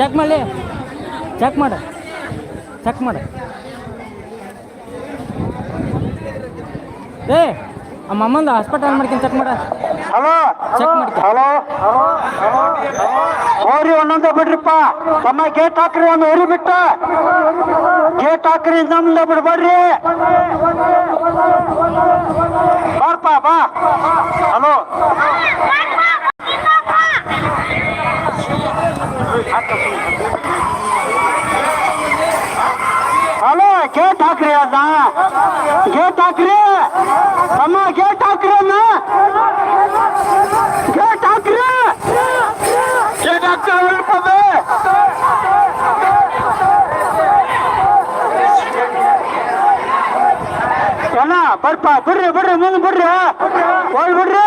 Check ಮಾಡಲಿ check ಮಾಡ. Check ಮಾಡ. ಏ ಆ ಅಮ್ಮಂದು ಹಾಸ್ಪಿಟಲ್ ಮಾಡ್ತೀನಿ ಚೆಕ್ ಮಾಡ. ಹಲೋ ಚೆಕ್ ಮಾಡ್ತೀನಿ. ಹಲೋ ಹೋರಿ ಒಂದೊಂದ ಬಿಡ್ರಿಪ್ಪ. ತಮ್ಮ ಗೇಟ್ ಹಾಕ್ರಿ ಒಂದು ಹೋರಿ ಬಿಟ್ಟ. ಗೇಟ್ ಹಾಕ್ರಿ ನಮ್ದ ಬಿಡ್ಬೇಡ್ರಿ ಬಾರ್ಪ ಬಾ. ಹಲೋ हेलो, क्या ठाकरे दादा के ठाकरे अम्मा के ठाकरे ना के ठाकरे के डॉक्टर बोल पवे चला बरपा बड़ रे बड़ रे मुंग बड़ रे बोल बड़ रे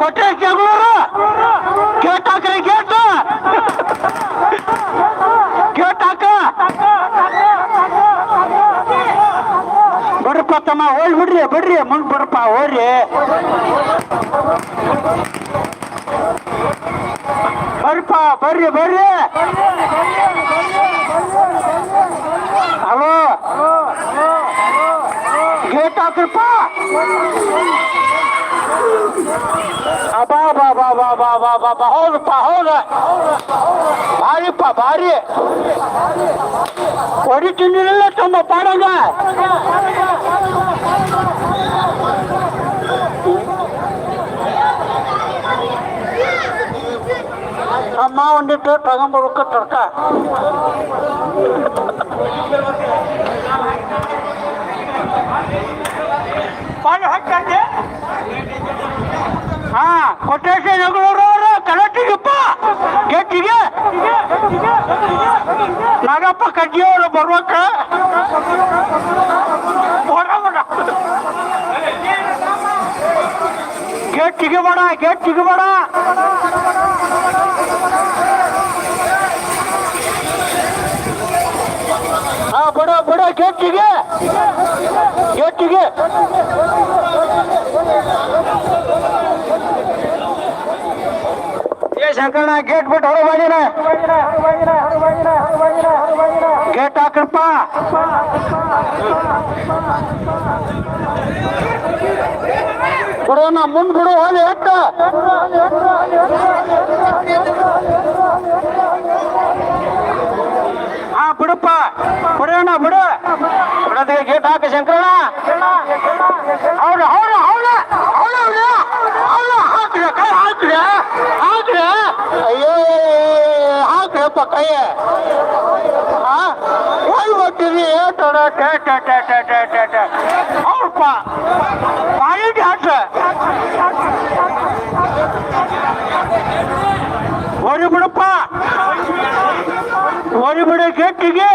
ಕೊಟ್ರೇಶ್ ಜಗಳೂರು ಗೇಟ್ ಹಾಕ್ರಿ ಗೇಟ್ ಗೇಟ್ ಹಾಕ ಬರ್ರಪ್ಪ ತಮ್ಮ ಹೋಲ್ ಬಿಡ್ರಿ ಬಿಡ್ರಿ ಮುಂದ್ ಬರ್ರಪ್ಪ ಹೋಗ್ರಿ ಬರ್ರಪ್ಪ ಬರ್ರಿ ಬರ್ರಿ ಹಲೋ ಗೇಟ್ ಹಾಕ್ರಪ್ಪ பாபா பாபா பாபா பாபா பகோல் பகோல் பாரிப்பா பாரி ஒரு திண்டில தம்ப பாடுங்க அம்மா வந்துட்டு பகம் கொடுக்க இருக்கா பாடு ஹக்கே ಯಾರಪ್ಪ ಕಡ್ಡಿ ಅವರು ಬರ್ಬೇಕ ಗೇಟ್ ಸಿಗಬೇಡ ಗೇಟ್ ಸಿಗಬೇಡ ಹಾ ಬಡ ಬಡ ಗೇಟ್ ಸಿಗೆ ಗೇಟ್ ಸಿಗೆ ಶಂಕರಣ್ಣ ಗೇಟ್ ಬಿಟ್ಟು ಹೊರ ಮಾಡಿನ ಗೇಟ್ ಹಾಕ್ರಪ್ಪ ಬಿಡೋಣ ಮುಂದ್ ಬಿಡು ಹೋಗಿ ಎಟ್ಟ ಹಾ ಬಿಡಪ್ಪ ಬಿಡೋಣ ಬಿಡು ಬಿಡೋದಿಗೆ ಗೇಟ್ ಹಾಕ ಶಂಕರಣ್ಣ ಇರಪ್ಪ ಕೈ ಹೊಳ್ ಹೋಗ್ತೀವಿ ಅವ್ರಪ್ಪ ಬಾಳಿಗೆ ಹಾಸ ಓಡಿ ಬಿಡಪ್ಪ. ಓಡಿ ಬಿಡ ಗಟ್ಟಿಗೆ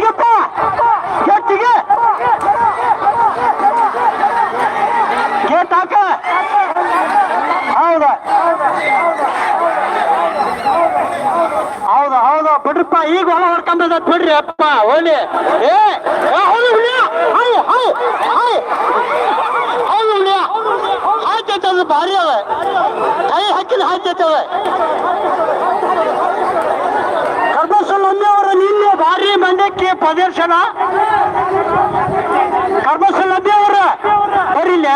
கெட்டிக்கப்பா கெட்டிக்க கேட்டாக்க ಹೌದಾ ಹೌದಾ ಹೌದಾ ಬಿಡ್ರಪ್ಪ ಈಗ ಹೊಲ ಹೊಡ್ಕೊಂಡದ ಬಿಡ್ರಿ ಅಪ್ಪ ಹೋಲಿ ಏ ಹೌದು ಹುಳಿಯ ಹೌ ಹೌ ಹೌ ಹೌದು ಹುಳಿಯ ಹಾಯ್ತೈತದ ಭಾರಿ ಅವ ಕೈ ಹಾಕಿದ ಹಾಯ್ತೈತವ ಕರ್ಮಸಲ್ ಒಮ್ಮೆ ಅವ್ರ ಮಂಡ್ಯಕ್ಕೆ ಪ್ರದರ್ಶನ. ಕರ್ಬಸಲೊಮ್ಮೆ ಅವರ ಬರಿಲ್ಲ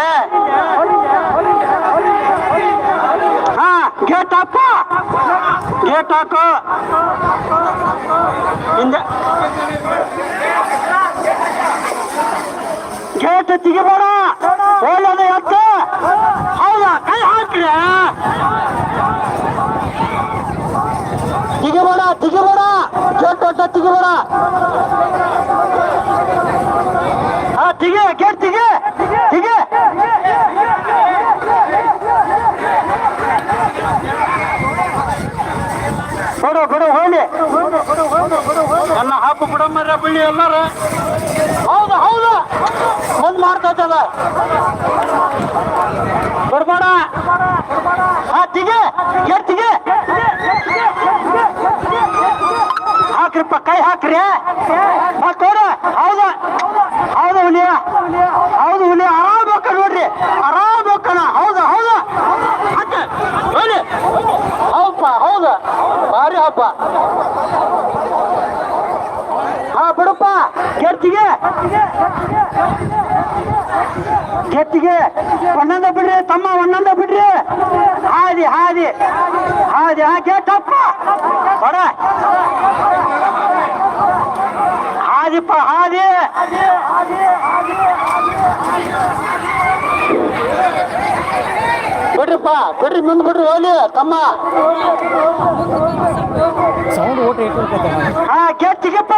ಹಾ, ಗೇಟ್ ಹಾಕ. ಗೇಟ್ ಹಾಕು. ಹಿಂದೆ. ಗೇಟ್ ತೆಗಿಬೇಡ. ಹೋಲದ ಹೌದಾ? ಕೈ ಹಾಕ್ರಿ. ತೆಗಿಬೇಡ ತೆಗಿಬೇಡ. ಗೇಟ್ ಒಟ್ಟ ತೆಗಿಬೇಡ ಹಾ ತೆಗಿ ಗೇಟ್ ತೆಗಿ ತೆಗಿ ಬಿಡು ಬಿಡು ಹೋಗ್ಲಿ ನನ್ನ ಹಾಕು ಬಿಡಮ್ಮರ ಬಳ್ಳಿ ಎಲ್ಲಾರ ಹೌದು ಹೌದು ಮುಂದ್ ಮಾಡ್ತೈತದ ಬಿಡ್ಬೇಡ ಹಾ ತಿಗೆ ಗೇಟ್ ತಿಗೆ ಹಾಕ್ರಿಪ್ಪ, ಕೈ ಹಾಕ್ರಿ. ಮತ್ತೋಡ ಹೌದ. ಹೌದು ಹುಲಿಯ. ಹೌದು ಹುಲಿಯ. ಆರಾಮ್ ಹೋಗ ನೋಡ್ರಿ. ಆರಾಮ್ ಹೋಗಣ ಹೌದ, ಹೌದು. ಹೌದಪ್ಪ, ಹೌದು. ಭಾರಿ ಹಬ್ಬ. ಹಾ, ಬಿಡಪ್ಪ. ಕೆತ್ತಿಗೆ. ಕೆತ್ತಿಗೆ. ಒಂದೊಂದ ಬಿಡ್ರಿ, ತಮ್ಮ ಒಂದೊಂದ ಬಿಡ್ರಿ. ಹಾದಿ ಹಾದಿ. ಹಾದಿ ಹಾ ತಪ್ಪ. ಬಡ. ಹಾದಿಪ್ಪ ಹಾದಿ ಬಿಡ್ರಿಪ್ಪ ಬಿಡ್ರಿ ಮುಂದ್ ಬಿಡ್ರಿ ಹೋಲಿ ತಮ್ಮ. ಸೌಂಡ್ ಓಟ್ ಹಾ ಕೆಚ್ಚಿಗೆಪ್ಪ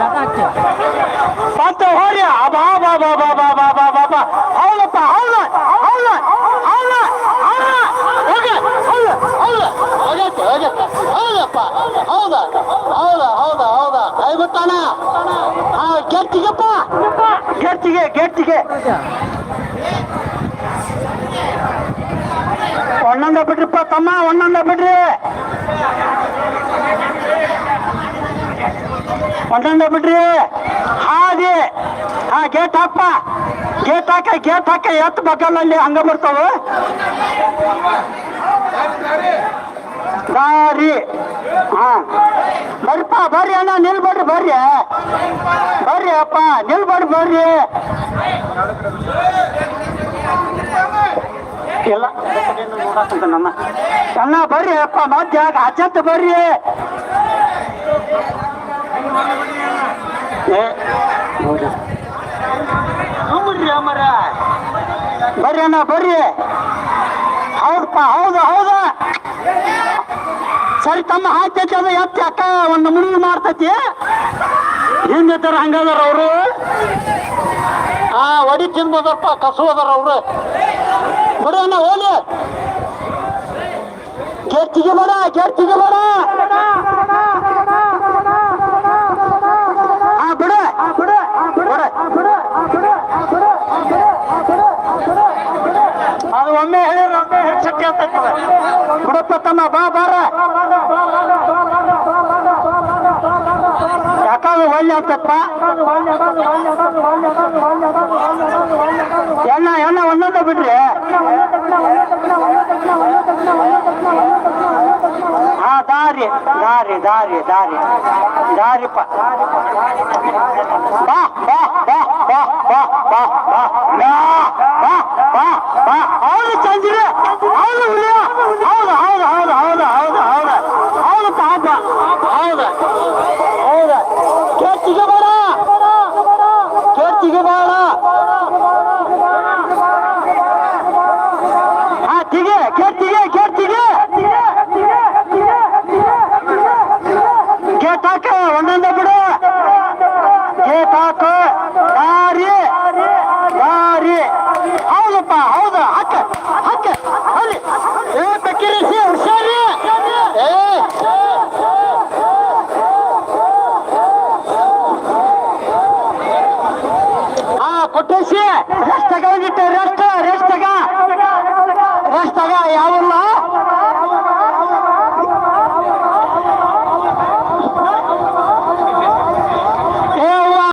ಡಾಟಾ ಹಾಕ್ತಿ ಮತ್ತೆ ಹೋರಿ ಅಬಾ ಬಾ ಬಾ ಬಾ ಬಾ ಬಾ ಬಾ ಬಾ ಹೌದಪ್ಪ ಹೌದ ಹೌದ ಹೌದ ಹೌದ ಹೋಗಿ ಹೌದ ಹೌದ ಹೋಗೈತೆ ಹೋಗೈತೆ ಹೌದಪ್ಪ ಹೌದ ಹೌದ ಹೌದ ಹೌದ ಕೈ ಬಿಟ್ಟಾನ ಹಾ ಗೆರ್ತಿಗೆಪ್ಪ ಗೆರ್ತಿಗೆ ಒಣ್ಣಂದ ಬಿಡ್ರಿಪ್ಪ ತಮ್ಮ, ಒಣ್ಣಂದ ಬಿಡ್ರಿ. ಒಣ್ಣಂದ ಬಿಡ್ರಿ. ಹಾದಿ ಹಾ ಗೇಟ್ ಹಾಕಪ್ಪ ಗೇಟ್ ಹಾಕ ಗೇಟ್ ಹಾಕ, ಎತ್ ಬಗಲಲ್ಲಿ ಹಂಗ ಬರ್ತಾವ ದಾರಿ ಹಾ. ಬರ್ರಿಪ್ಪ ಬರ್ರಿ ಅಣ್ಣ, ನಿಲ್ಬೇಡ್ರಿ ಬರ್ರಿ ಬರ್ರಿ. ನಿಲ್ಬೇಡ್ರಿ ಬರ್ರಿ ಇಲ್ಲ ನೋಡಾಕಂತ ನನ್ನ ಅಣ್ಣ ಬರ್ರಿ ಅಪ್ಪ ಮಧ್ಯ ಅಜ್ಜತ್ ಬರ್ರಿ. ಬರ್ರಿ ಅಣ್ಣ ಬರ್ರಿ. ಹೌದಪ್ಪ ಹೌದು ಹೌದು. ಸರಿ ತಮ್ಮ ಹಾಕ್ತೈತಿ ಅದು ಎತ್ತಿ ಅಕ್ಕ ಒಂದು ಮುಳುಗು ಮಾಡ್ತೈತಿ ಹಿಂದೆ ತರ ಹಂಗದಾರ ಅವರು? ಆ ಒಡಿ ತಿನ್ಬೋದಪ್ಪ ಕಸು ಅದಾರ ಅವರು. ಬಿಡು ಹೋಲಿ ಬಡ ಗೇರ್ತಿಗೆ ಬಡ ಹಾ ಬಿಡು. ಬಿಡು. ಅದು ಒಮ್ಮೆ ಹೇಳಿದ್ರೆ ಒಮ್ಮೆ ಹೆಚ್ಚಕ್ಕೆ ಆಗ್ತೈತದ ಬಿಡಪ್ಪ ತಮ್ಮ, ಬಾ, ಬಾರ. ಯಾಕಾದ್ರೆ ಒಳ್ಳೆ ಆಗ್ತಪ್ಪ ಎಣ್ಣ ಎಣ್ಣ ಒಂದೊಂದ ಬಿಡ್ರಿ ಹಾ ದಾರಿ ದಾರಿ ದಾರಿ ದಾರಿ ದಾರಿಪ್ಪ ಬಾ ಬಾ ಬಾ ಬಾ ಬಾ ಬಾ ಬಾ ಬಾ ಬಾ ಬಾ ಬಾ ಹೌದು ಚಂದ್ರಿ ಹೌದು ಕೆತ್ತಿಗೆ ಕೆತ್ತಿಗೆ ಕೆತ್ತಿಗೆ ಕೇತಾಕ ಒಂದೊಂದ ಬಿಡು. ಕೇತಾಕ ದಾರಿ ಬಾರಿ ಹೌದಪ್ಪ, ಹೌದ ಅಕ್ಕ ಹಕ್ಕ ಅಲ್ಲಿ. ಏ ಪಕ್ಕಿರಿಸಿ ಹುಷಾರಿ. ಏ. ಹಾ ಕೊಟ್ಟೇಶಿ ರಸ್ತೆಗಳಿಗಿಟ್ಟ